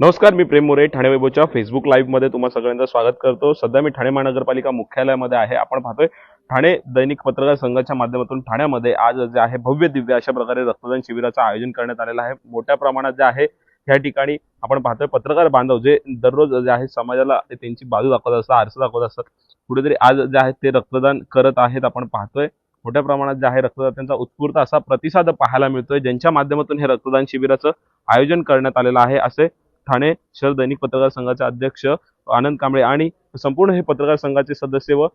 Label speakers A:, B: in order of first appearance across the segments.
A: नमस्कार मी प्रेम मोरे ठाणे वैभवच्या फेसबुक लाईव्हमध्ये तुम्हा सगळ्यांचं स्वागत करतो. सध्या मी ठाणे महानगरपालिका मुख्यालयामध्ये आहे. आपण पाहतोय ठाणे दैनिक पत्रकार संघाच्या माध्यमातून ठाण्यामध्ये आज जे आहे भव्य दिव्य अशा प्रकारे रक्तदान शिबिराचं आयोजन करण्यात आलेलं आहे. मोठ्या प्रमाणात जे आहे या ठिकाणी आपण पाहतोय पत्रकार बांधव जे दररोज जे आहे समाजाला त्यांची बाजू दाखवत असतात आरसा दाखवत असतात. कुठेतरी आज जे आहे ते रक्तदान करत आहेत आपण पाहतोय. मोठ्या प्रमाणात जे आहे रक्तदात्यांचा उत्स्फूर्त असा प्रतिसाद पाहायला मिळतोय. ज्यांच्या माध्यमातून हे रक्तदान शिबिराचं आयोजन करण्यात आलेलं आहे असे ठाणे शहर दैनिक पत्रकार संघाचे अध्यक्ष आनंद कांबळे आणि संपूर्ण हे पत्रकार संघाचे सदस्य व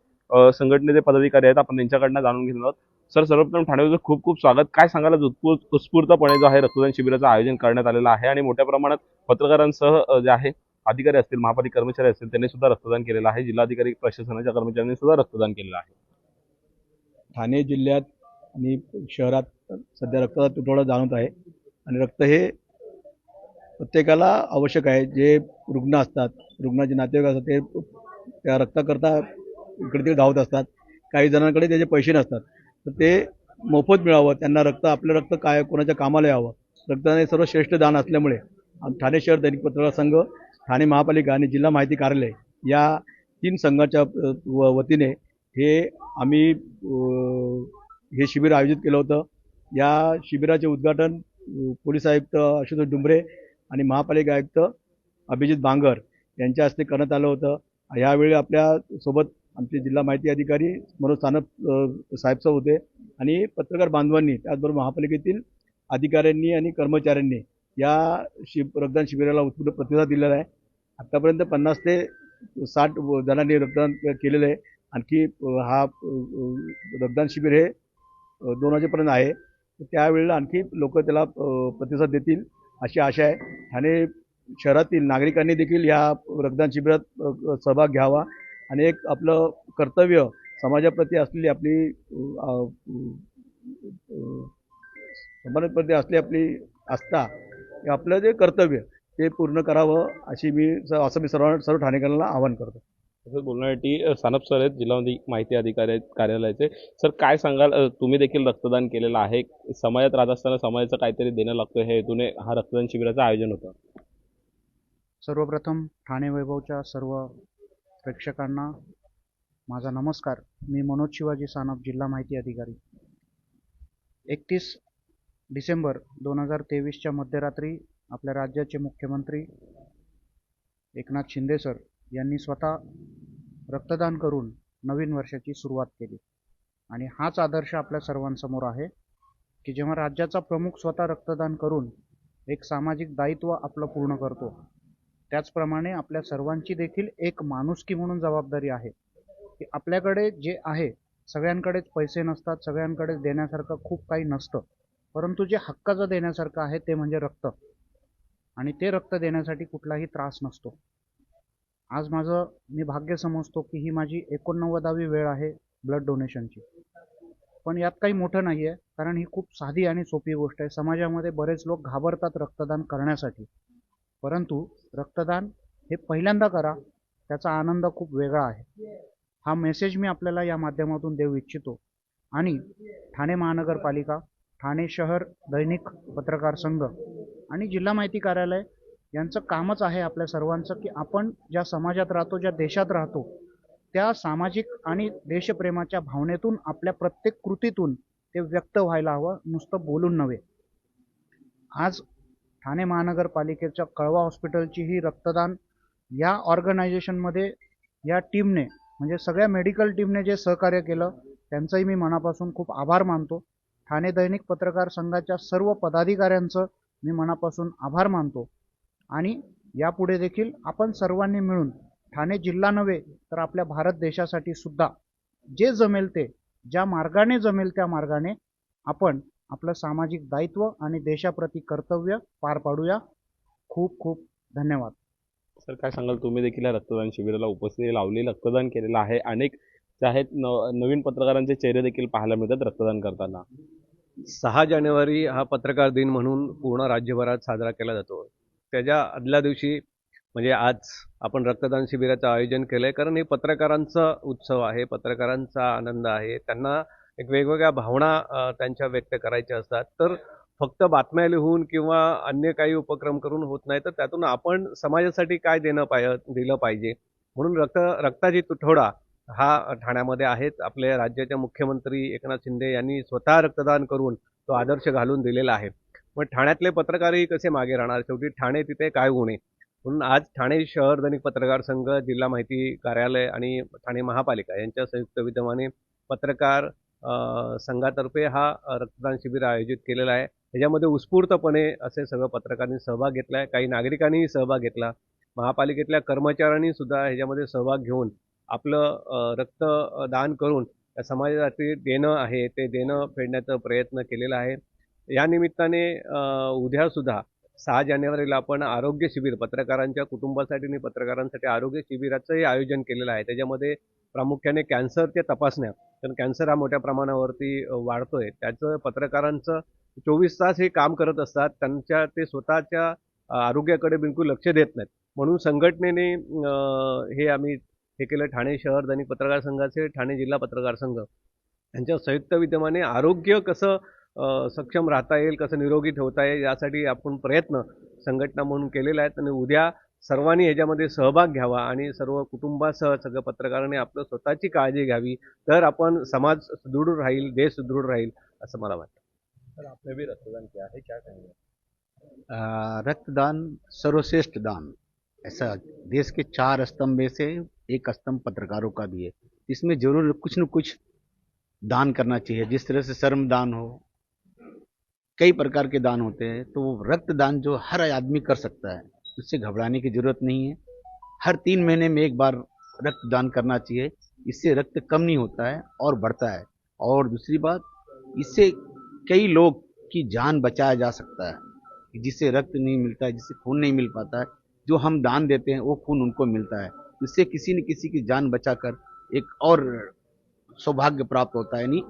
A: संघटनेचे पदाधिकारी आहेत. आपण त्यांच्याकडनं जाणून घेणार आहोत. सर सर्वप्रथम ठाण्याचं खूप खूप स्वागत. काय सांगायला उत्स्फूर्तपणे जो आहे रक्तदान शिबिराचं आयोजन करण्यात आलेलं आहे आणि मोठ्या प्रमाणात पत्रकारांसह जे आहे अधिकारी असतील महापालिका कर्मचारी असतील त्यांनी सुद्धा रक्तदान केलेलं आहे. जिल्हाधिकारी प्रशासनाच्या कर्मचाऱ्यांनी सुद्धा रक्तदान केलेलं आहे.
B: ठाणे जिल्ह्यात आणि शहरात सध्या रक्तदान तुटवडा जाणवत आहे. आणि रक्त हे प्रत्येकाला आवश्यक आहे. जे रुग्ण असतात रुग्णाचे नातेवाईक असतात ते त्या रक्ताकरता इकडे तिकडे धावत असतात. काही जणांकडे त्याचे पैसे नसतात. तर ते मोफत मिळावं. त्यांना रक्त आपलं रक्त काय कोणाच्या कामाला यावं? रक्तदान हे सर्वश्रेष्ठ दान असल्यामुळे ठाणे शहर दैनिक पत्रकार संघ ठाणे महापालिका आणि जिल्हा माहिती कार्यालय या तीन संघाच्या व- वतीने हे आम्ही हे शिबिर आयोजित केलं होतं. या शिबिराचे उद्घाटन पोलीस आयुक्त आशुतोष डुंबरे आणि महापालिका आयुक्त अभिजित बांगर यांच्या हस्ते करण्यात आलं होतं. यावेळी आपल्यासोबत आमचे जिल्हा माहिती अधिकारी मनोज सानप अ, होते आणि पत्रकार बांधवांनी त्याचबरोबर महापालिकेतील अधिकाऱ्यांनी आणि कर्मचाऱ्यांनी या शिब रक्तदान शिबिराला उत्स्फूर्त प्रतिसाद दिलेला आहे. आत्तापर्यंत पन्नास ते साठ जणांनी रक्तदान केलेलं आहे. आणखी हा रक्तदान शिबिर हे दोन वाजेपर्यंत आहे. त्यावेळेला आणखी लोक त्याला प्रतिसाद देतील अशी आशा आहे. ठाणे शहरातील नागरिकांनी देखील या रक्तदान शिबिरात सहभाग घ्यावा आणि एक आपलं कर्तव्य समाजाप्रती असलेली आपली समाजाप्रती असली आपली आस्था हे आपलं जे कर्तव्य ते पूर्ण करावं अशी मी असं मी सर्व सर्व ठाणेकरांना आवाहन करतो.
A: तसंच बोलण्यासाठी सानप सर आहेत जिल्हा माहिती अधिकारी आहेत कार्यालयाचे. सर काय सांगाल? तुम्ही देखील रक्तदान केलेलं आहे. समाजात राहत असताना समाजाचं काहीतरी देणं लागतं हे हेतूने हा रक्तदान शिबिराचं आयोजन होतं.
C: सर्वप्रथम ठाणे वैभवच्या सर्व प्रेक्षकांना माझा नमस्कार. मी मनोज शिवाजी सानप जिल्हा माहिती अधिकारी. एकतीस डिसेंबर दोन हजार तेवीसच्या मध्यरात्री आपल्या राज्याचे मुख्यमंत्री एकनाथ शिंदे सर यांनी स्वतः रक्तदान करून नवीन वर्षाची सुरुवात केली. आणि हाच आदर्श आपल्या सर्वांसमोर आहे की जेव्हा राज्याचा प्रमुख स्वतः रक्तदान करून एक सामाजिक दायित्व आपलं पूर्ण करतो त्याचप्रमाणे आपल्या सर्वांची देखील एक माणुसकी म्हणून जबाबदारी आहे की आपल्याकडे जे आहे सगळ्यांकडेच पैसे नसतात सगळ्यांकडेच देण्यासारखं खूप काही नसतं परंतु जे हक्काचं देण्यासारखं आहे ते म्हणजे रक्त. आणि ते रक्त देण्यासाठी कुठलाही त्रास नसतो. आज माझं मी भाग्य समजतो की ही माझी एकोणनव्वदावी वेळ आहे ब्लड डोनेशनची पण यात काही मोठं नाही आहे कारण ही खूप साधी आणि सोपी गोष्ट आहे. समाजामध्ये बरेच लोक घाबरतात रक्तदान करण्यासाठी. परंतु रक्तदान हे पहिल्यांदा करा त्याचा आनंद खूप वेगळा आहे. हा मेसेज मी आपल्याला या माध्यमातून देऊ इच्छितो. आणि ठाणे महानगरपालिका ठाणे शहर दैनिक पत्रकार संघ आणि जिल्हा माहिती कार्यालय यांचं कामच आहे आपल्या सर्वांचं की आपण ज्या समाजात राहतो ज्या देशात राहतो त्या सामाजिक आणि देशप्रेमाच्या भावनेतून आपल्या प्रत्येक कृतीतून ते व्यक्त व्हायला हवं नुसतं बोलून नव्हे. आज ठाणे महानगरपालिकेच्या कळवा हॉस्पिटलची ही रक्तदान या ऑर्गनायझेशनमध्ये या टीमने म्हणजे सगळ्या मेडिकल टीमने जे सहकार्य केलं त्यांचंही मी मनापासून खूप आभार मानतो. ठाणे दैनिक पत्रकार संघाच्या सर्व पदाधिकाऱ्यांचं मी मनापासून आभार मानतो. आणि यापुढे देखील आपण सर्वांनी मिळून ठाणे जिल्हा नव्हे तर आपल्या भारत देशासाठी सुद्धा जे जमेल ते ज्या मार्गाने जमेल त्या मार्गाने आपण आपलं सामाजिक दायित्व आणि देशाप्रती कर्तव्य पार पाडूया. खूप खूप धन्यवाद.
A: सर काय सांगाल? तुम्ही देखील या रक्तदान शिबिराला उपस्थिती लावली रक्तदान केलेलं आहे. अनेक जे आहेत न नवीन पत्रकारांचे चेहरे देखील पाहायला मिळतात रक्तदान करताना.
D: सहा जानेवारी हा पत्रकार दिन म्हणून पूर्ण राज्यभरात साजरा केला जातो. त्याच्या आदल्या दिवशी म्हणजे आज आपण रक्तदान शिबिराचं आयोजन केलं आहे कारण हे पत्रकारांचा उत्सव आहे पत्रकारांचा आनंद आहे. त्यांना एक वेगवेगळ्या भावना त्यांच्या व्यक्त करायच्या असतात. तर फक्त बातम्या लिहून किंवा अन्य काही उपक्रम करून होत नाही तर त्यातून आपण समाजासाठी काय देणं पाय दिलं पाहिजे? म्हणून रक्त रक्ताची तुटवडा हा ठाण्यामध्ये आहेत आपले राज्याचे मुख्यमंत्री एकनाथ शिंदे यांनी स्वतः रक्तदान करून तो आदर्श घालून दिलेला आहे. मग ठाण्यातले पत्रकारही कसे मागे राहणार? शेवटी ठाणे तिथे काय गुणे म्हणून आज ठाणे शहर दैनिक पत्रकार संघ जिल्हा माहिती कार्यालय आणि ठाणे महापालिका यांच्या संयुक्त विद्यमाने पत्रकार संघातर्फे हा रक्तदान शिबिर आयोजित केलेला आहे. त्याच्यामध्ये उत्स्फूर्तपणे असे सगळं पत्रकारांनी सहभाग घेतला आहे काही नागरिकांनीही सहभाग घेतला. महापालिकेतल्या कर्मचाऱ्यांनी सुद्धा ह्याच्यामध्ये सहभाग घेऊन आपलं रक्तदान करून समाजासाठी देणं आहे. ते देणं फेडण्याचा प्रयत्न केलेला आहे. या निमित्ताने उद्यासुद्धा सहा जानेवारीला आपण आरोग्य शिबिर पत्रकारांच्या कुटुंबासाठी आणि पत्रकारांसाठी आरोग्य शिबिराचंही आयोजन केलेलं आहे. त्याच्यामध्ये प्रामुख्याने कॅन्सरच्या तपासण्या कारण कॅन्सर हा मोठ्या प्रमाणावरती वाढतोय. त्याचं पत्रकारांचं चोवीस तास हे काम करत असतात. त्यांच्या ते स्वतःच्या आरोग्याकडे बिलकुल लक्ष देत नाहीत. म्हणून संघटनेने हे आम्ही हे केलं. ठाणे शहर दैनिक पत्रकार संघाचे ठाणे जिल्हा पत्रकार संघ यांच्या संयुक्त विद्यमाने आरोग्य कसं सक्षम राहता येईल कसं निरोगी ठेवता येईल यासाठी आपण प्रयत्न संघटना म्हणून केलेला आहे आणि उद्या सर्वांनी ह्याच्यामध्ये सहभाग घ्यावा आणि सर्व कुटुंबासह सगळं पत्रकारांनी आपलं स्वतःची काळजी घ्यावी. तर आपण समाज सुदृढ राहील देश सुदृढ राहील असं मला वाटतं.
A: सर आपने भी रक्तदान किया है क्या कहेंगे
E: रक्तदान सर्वश्रेष्ठ दान. ऐसा देश के चार स्तंभ में से एक स्तंभ पत्रकारों का भी है। इसमें जरूर कुछ न कुछ दान करना चाहिए। जिस तरह से श्रम दान हो कई प्रकार के दान होते हैं तो वो रक्तदान जो हर आदमी कर सकता है, उससे घबराने की ज़रूरत नहीं है। हर तीन महीने में एक बार रक्तदान करना चाहिए, इससे रक्त कम नहीं होता है और बढ़ता है। और दूसरी बात, इससे कई लोग की जान बचाया जा सकता है, कि जिससे रक्त नहीं मिलता है, जिससे खून नहीं मिल पाता है, जो हम दान देते हैं, वो खून उनको मिलता है। इससे किसी न किसी की जान बचाकर एक और सौभाग्य प्राप्त होता है, यानी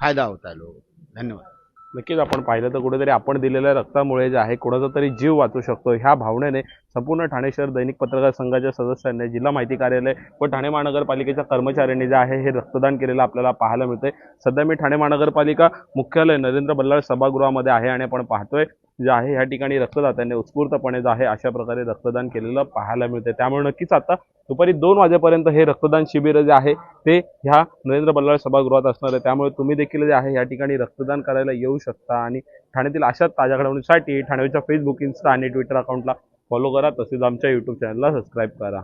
E: फ़ायदा होता है लोगों को। धन्यवाद।
A: नक्कीच आपण पाहिलं तर कुठेतरी आपण दिलेल्या रक्तामुळे जे आहे कुणाचा तरी जीव वाचू शकतो. ह्या भावनेने संपूर्ण ठाणे शहर दैनिक पत्रकार संघाच्या सदस्यांनी जिल्हा माहिती कार्यालय व ठाणे महानगरपालिकेच्या कर्मचाऱ्यांनी जे आहे हे रक्तदान केलेलं आपल्याला पाहायला मिळतंय. सध्या मी ठाणे महानगरपालिका मुख्यालय नरेंद्र बल्लाळ सभागृहामध्ये आहे आणि आपण पाहतोय जे आहे ह्या ठिकाणी रक्तदात्यांनी उत्स्फूर्तपणे जे आहे अशा प्रकारे रक्तदान केलेलं पाहायला मिळते त्यामुळे नक्कीच आता दुपारी दोन वाजेपर्यंत हे रक्तदान शिबिर जे आहे ते ह्या नरेंद्र बल्लाळ सभागृहात असणार आहे. त्यामुळे तुम्ही देखील जे आहे या ठिकाणी रक्तदान करायला येऊ शकता आणि ठाण्यातील अशाच ताज्या घडामोडींसाठी ठाण्याच्या फेसबुक इन्स्टा आणि ट्विटर अकाउंटला फॉलो करा. तसेच आमच्या यूट्यूब चॅनलला सबस्क्राईब करा.